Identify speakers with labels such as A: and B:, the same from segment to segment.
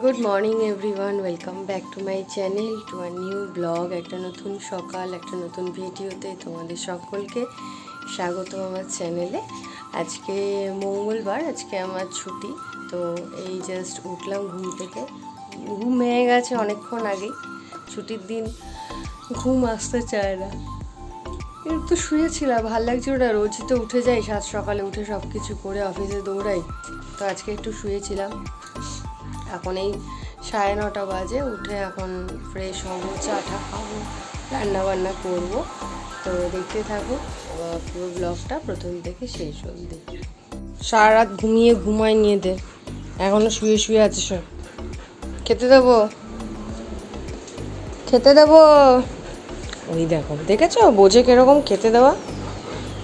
A: Good morning everyone welcome back to my channel to a new blog একটা নতুন সকাল, একটা নতুন ভিডিওতে তোমাদের সকলকে স্বাগত আমার চ্যানেলে আজকে মঙ্গলবার, আজকে আমার ছুটি, তো এই জাস্ট উঠলাম ঘুম থেকে। ঘুম হয়ে গেছে অনেকক্ষণ আগেই ছুটির দিন ঘুম আসতে চায় না। একটু শুয়েছিলাম, ভালো লাগছিল না, রোজই তো উঠে যাই, সাত সকালে উঠে সব কিছু করে অফিসে দৌড়াই। তো আজকে একটু শুয়েছিলাম। এখন এই সাড়ে নটা বাজে, উঠে এখন ফ্রেশ হব চাটা খাব, রান্না বান্না করব। তো দেখতে থাকো পুরো ব্লগটা প্রথম থেকে শেষ অবধি। সারা রাত ঘুমিয়ে ঘুমায় নিয়ে দে, এখনও শুয়ে শুয়ে আছে সব। খেতে দেবো? খেতে দেবো? ওই দেখো, দেখেছ? বোঝে কীরকম খেতে দেওয়া?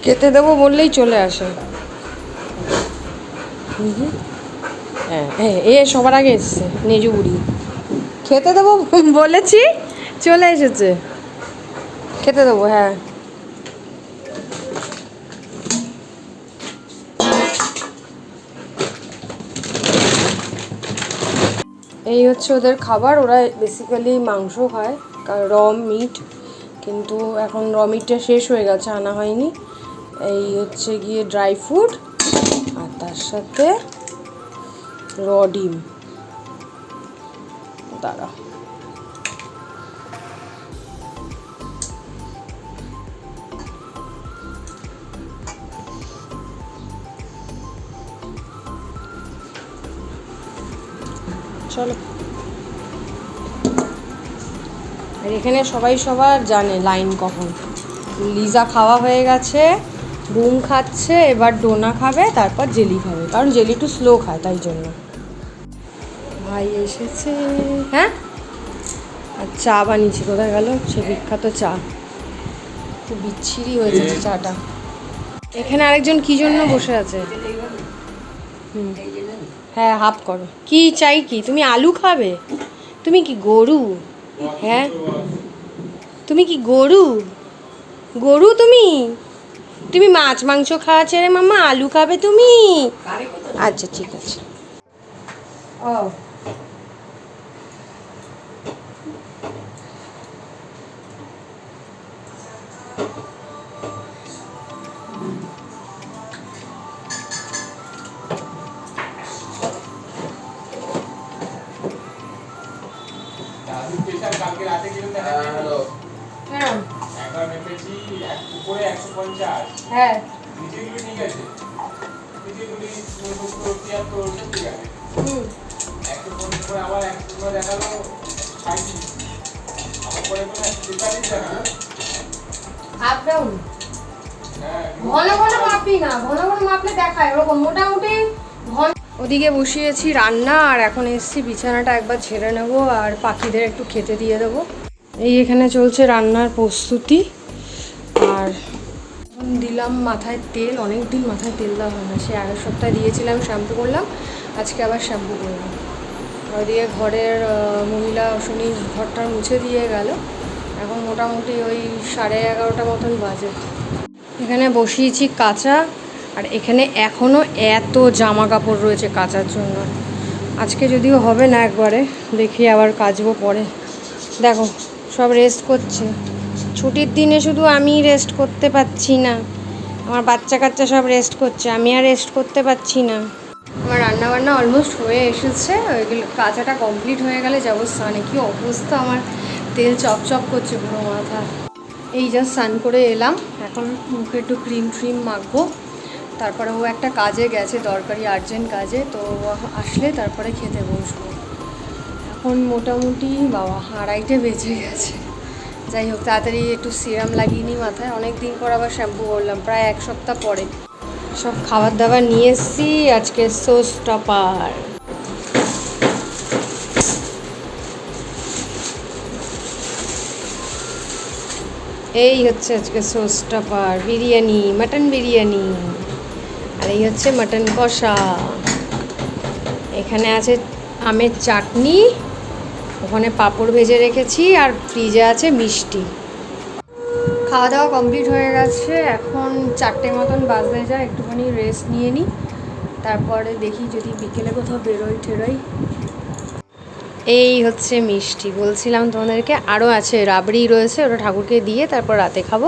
A: খেতে দেবো বললেই চলে আসে। হুম। হ্যাঁ হ্যাঁ এ সবার আগে এসছে, নেজু বুড়ি। খেতে দেবো বলেছি, চলে এসেছে। খেতে দেবো হ্যাঁ। এই হচ্ছে ওদের খাবার, ওরা বেসিক্যালি মাংস খায় র মিট, কিন্তু এখন র মিটটা শেষ হয়ে গেছে, আনা হয়নি। এই হচ্ছে গিয়ে ড্রাই ফ্রুট আর তার সাথে র ডিম। দাঁড়া। চলো। আর এখানে সবাই সবার জানে লাইন কখন। লিজা খাওয়া হয়ে গেছে। বুম খাচ্ছে এবার ডোনা খাবে তারপর জেলি খাবে। কারণ জেলি একটু স্লো খায় তাই জন্য। ভাই এসেছে। হ্যাঁ? আর চা বানিয়েছি কোথায় গেল? সে বিখ্যাত চা। খুব বিচ্ছিরি হয়েছে চাটা। এখানে আরেকজন কি জন্য বসে আছে? হুম। হ্যাঁ হাফ করো। কি চাই কি? তুমি আলু খাবে? তুমি কি গরু? হ্যাঁ? তুমি কি গরু? গরু তুমি তুমি? মাছ মাংস খাওয়া ছেড়ে মামা আলু খাবে তুমি? আচ্ছা ঠিক আছে। ও।
B: দেখাল
A: আপ ডাউন
B: হ্যাঁ।
A: ঘন ঘন মাপি না ঘন ঘন মাপলে দেখায়। ওরকম মোটামুটি ঘন ওদিকে বসিয়েছি রান্না আর এখন এসছি বিছানাটা একবার ছেড়ে নেব আর পাখিদের একটু খেতে দিয়ে দেবো। এই এখানে চলছে রান্নার প্রস্তুতি। দিলাম মাথায় তেল অনেক দিন মাথায় তেল দেওয়া হয় না। সে আগের সপ্তাহে দিয়েছিলাম, শ্যাম্পু করলাম, আজকে আবার শ্যাম্পু করলাম। ওই দিয়ে ঘরের মহিলা শুনি ঘরটা মুছে দিয়ে গেল। এখন মোটামুটি ওই সাড়ে এগারোটা মতন বাজে। এখানে বসিয়েছি কাঁচা, আর এখানে এখনও এত জামা কাপড় রয়েছে কাচার জন্য। আজকে যদিও হবে না একবারে, দেখি আবার কাচবো পরে। দেখো, সব রেস্ট করছে। ছুটির দিনে শুধু আমি রেস্ট করতে পারছি না। আমার বাচ্চা কাচ্চা সব রেস্ট করছে, আমি আর রেস্ট করতে পারছি না। আমার রান্না বান্না অলমোস্ট হয়ে এসেছে, ওইগুলো কাঁচাটা কমপ্লিট হয়ে গেলে যাব স্নানে। কি অবস্থা আমার, তেল চপচপ করছে পুরো মাথা। এই জাস্ট স্নান করে এলাম, এখন মুখে একটু ক্রিম ট্রিম মাখবো। তারপরে ও একটা কাজে গেছে, দরকারি আর্জেন্ট কাজে, তো আসলে তারপরে খেতে বসবো। এখন মোটামুটি বাবা, আড়াইটে বেজে গেছে। যাই হোক, তাড়াতাড়ি একটু সিরাম লাগিয়ে নিই মাথায়। অনেক দিন পর আবার শ্যাম্পু করলাম, প্রায় এক সপ্তাহ পরে। সব খাবার দাবার নিয়ে এসেছি, আজকে সোস টপার। এই হচ্ছে আজকে sauce topper, biryani, mutton biryani. আর এই হচ্ছে মাটন কষা। এখানে আছে আমের চাটনি ওখানে পাঁপড় ভেজে রেখেছি আর ফ্রিজে আছে মিষ্টি। খাওয়া দাওয়া কমপ্লিট হয়ে গেছে, এখন চারটে মতন বাজতে যায়, একটুখানি রেস্ট নিয়ে নিই, তারপরে দেখি যদি বিকেলে কোথাও বেরোই টেরোই এই হচ্ছে মিষ্টি, বলছিলাম তোমাদেরকে আরও আছে, রাবড়ি রয়েছে, ওটা ঠাকুরকে দিয়ে তারপর রাতে খাব।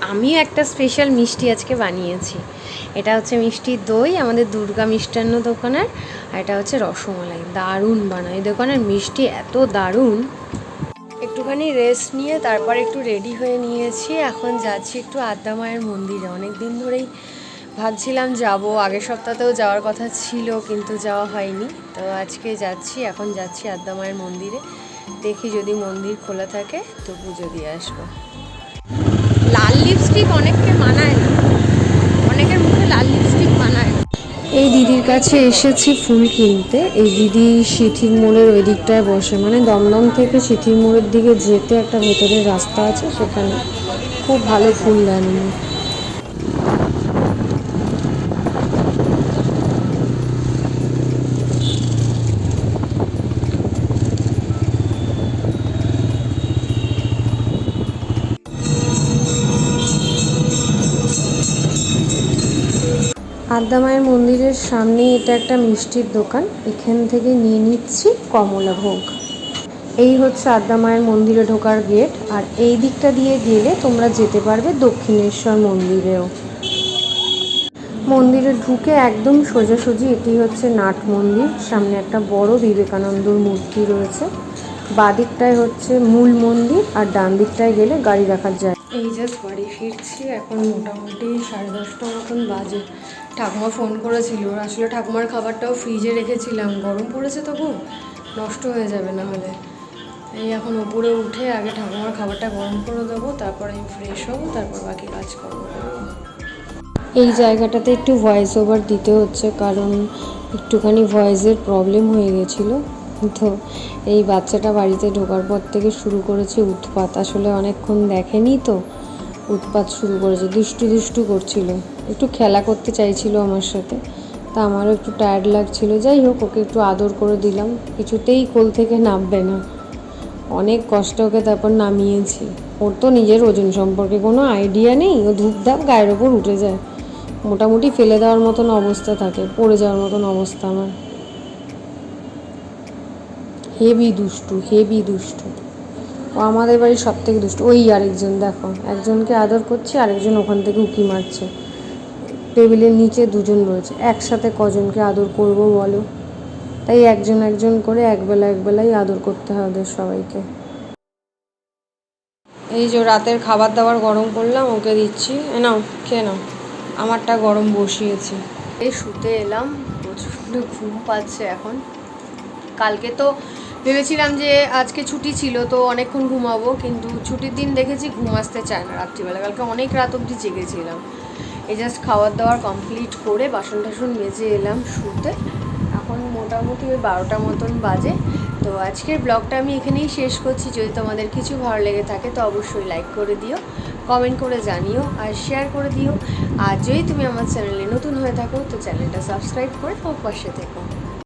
A: আমি একটা স্পেশাল মিষ্টি আজকে বানিয়েছি। এটা হচ্ছে মিষ্টির দই, আমাদের দুর্গা মিষ্টান্ন দোকানের, আর এটা হচ্ছে রসমালাই। দারুণ বানায়। দোকানের মিষ্টি এত দারুণ। একটুখানি রেস্ট নিয়ে তারপর একটু রেডি হয়ে নিয়েছি। এখন যাচ্ছি একটু আদ্যা মায়ের মন্দিরে। অনেক দিন ধরেই ভাবছিলাম যাব। আগের সপ্তাহতেও যাওয়ার কথা ছিল, কিন্তু যাওয়া হয়নি। তো আজকে যাচ্ছি, এখন যাচ্ছি আদ্যা মায়ের মন্দিরে। দেখি যদি মন্দির খোলা থাকে, তো পুজো দিয়ে আসব। লাল লিপস্টিক অনেককে মানায় না। অনেকের মুখে লাল লিপস্টিক মানায় না। এই দিদির কাছে এসেছি ফুল কিনতে। এই দিদি সিথির মোড়ের ওই দিকটায় বসে। মানে দমদম থেকে সিথির মোড়ের দিকে যেতে একটা ভেতরের রাস্তা আছে, সেখানে খুব ভালো ফুল দেন উনি। আদ্যামায়ের মন্দিরের সামনে এটা একটা মিষ্টির দোকান। এখান থেকে নিয়ে নিচ্ছি কমলা ভোগ। এই হচ্ছে আদ্যামায়ের মন্দিরে ঢোকার গেট। আর এই দিকটা দিয়ে গেলে তোমরা যেতে পারবে দক্ষিণেশ্বর মন্দিরেও। মন্দিরে ঢুকে একদম সোজাসুজি এটি হচ্ছে নাট মন্দির। সামনে একটা বড় বিবেকানন্দর মূর্তি রয়েছে। বাদিকটায় হচ্ছে মূল মন্দির আর ডান দিকটায় গেলে গাড়ি রাখার জায়গা। এই জাস্ট বাড়ি ফিরছি এখন মোটামুটি সাড়ে দশটা মতন বাজে। ঠাকুমা ফোন করেছিল আসলে ঠাকুমার খাবারটাও ফ্রিজে রেখেছিলাম। গরম পড়েছে তো খুব নষ্ট হয়ে যাবে না হলে। এই এখন উপরে উঠে আগে ঠাকুমার খাবারটা গরম করে দেবো তারপর আমি ফ্রেশ হব তারপর বাকি কাজ করব। এই জায়গাটাতে একটু ভয়েস ওভার দিতে হচ্ছে কারণ একটুখানি ভয়েসের প্রবলেম হয়ে গেছিল। তো এই বাচ্চাটা বাড়িতে ঢোকার পর থেকে শুরু করেছে উৎপাত। আসলে অনেকক্ষণ দেখেনি তো। উৎপাত শুরু করেছে, দুষ্টু দুষ্টু করছিল। একটু খেলা করতে চাইছিল আমার সাথে। তা আমারও একটু টায়ার্ড লাগছিল। যাই হোক, ওকে একটু আদর করে দিলাম। কিছুতেই কোল থেকে নামবে না। অনেক কষ্ট ওকে তারপর নামিয়েছি। ওর তো নিজের ওজন সম্পর্কে কোনো আইডিয়া নেই। ও ধূপধাপ গায়ের ওপর উঠে যায়। মোটামুটি ফেলে দেওয়ার মতন অবস্থা থাকে, পড়ে যাওয়ার মতন অবস্থা আমার। হেভি দুষ্টু হেভি দুষ্টু। ও আমাদের বাড়ির সব থেকে দুষ্টু। ওই আরেকজন, দেখো। একজনকে আদর করছে, আরেকজন ওখান থেকে উকি মারছে। টেবিলের নিচে দুজন রয়েছে। একসাথে কজনকে আদর করব বলো? তাই একজন একজন করে একবেলা একবেলাই আদর করতে হয় ওদের সবাইকে। এই যে রাতের খাবার দাবার গরম করলাম, ওকে দিচ্ছি। এ নাও, খেয়ে নাও। আমারটা গরম বসিয়েছি। এই শুতে এলাম। প্রচণ্ড ঘুম পাচ্ছে এখন। কালকে তো ভেবেছিলাম যে আজকে ছুটি ছিল, তো অনেকক্ষণ ঘুমাবো, কিন্তু ছুটির দিন দেখেছি ঘুম আসতে চায় না। রাত্রিবেলা, কালকে অনেক রাত অবধি জেগেছিলাম। এই জাস্ট খাবার দাবার কমপ্লিট করে বাসন টাসন মেজে এলাম শুতে। এখন মোটামুটি ওই বারোটা মতন বাজে। তো আজকের ব্লগটা আমি এখানেই শেষ করছি। যদি তোমাদের কিছু ভালো লেগে থাকে, তো অবশ্যই লাইক করে দিও কমেন্ট করে জানিও, আর শেয়ার করে দিও। আর যদি তুমি আমার চ্যানেলে নতুন হয়ে থাকো, তো চ্যানেলটা সাবস্ক্রাইব করে আমার পাশে থেকো।